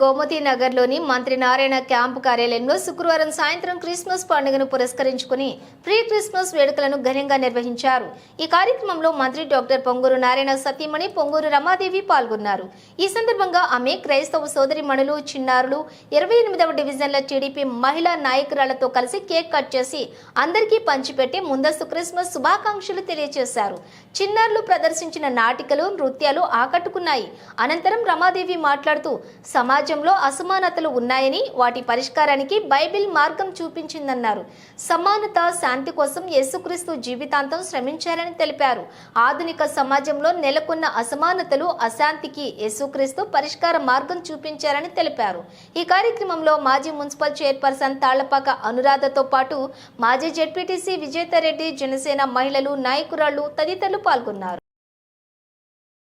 గోమతి నగర్లోని మంత్రి నారాయణ క్యాంపు కార్యాలయంలో శుక్రవారం సాయంత్రం క్రిస్మస్ పండుగను పురస్కరించుకుని ప్రీ క్రిస్మస్ వేడుకలను ఘనంగా నిర్వహించారు. ఈ కార్యక్రమంలో మంత్రి డాక్టర్ పొంగూరు నారాయణ సతీమణి పొంగూరు రమాదేవి పాల్గొన్నారు. ఈ సందర్భంగా ఆమె క్రైస్తవ సోదరిమణులు చిన్నారులు ఇరవై ఎనిమిదవ డివిజన్ల టీడీపీ మహిళా నాయకురాలతో కలిసి కేక్ కట్ చేసి అందరికీ పంచిపెట్టి ముందస్తు క్రిస్మస్ శుభాకాంక్షలు తెలియజేశారు చిన్నారులు ప్రదర్శించిన నాటికలు నృత్యాలు ఆకట్టుకున్నాయి. అనంతరం రమాదేవి మాట్లాడుతూ సమాజంలో అసమానతలు ఉన్నాయని వాటి పరిష్కారానికి బైబిల్ మార్గం చూపించిందన్నారు. సమానత శాంతి కోసం యేసుక్రీస్తు జీవితాంతం శ్రమించారని తెలిపారు. ఆధునిక సమాజంలో నెలకొన్న అసమానతలు అశాంతికి యేసుక్రీస్తు పరిష్కార మార్గం చూపించారని తెలిపారు. ఈ కార్యక్రమంలో మాజీ మున్సిపల్ చైర్పర్సన్ తాళ్ళపాక అనురాధతో పాటు మాజీ జెడ్పీటీసీ విజేతారెడ్డి జనసేన మహిళలు నాయకురాళ్ళు తదితరులు పాల్గొన్నారు.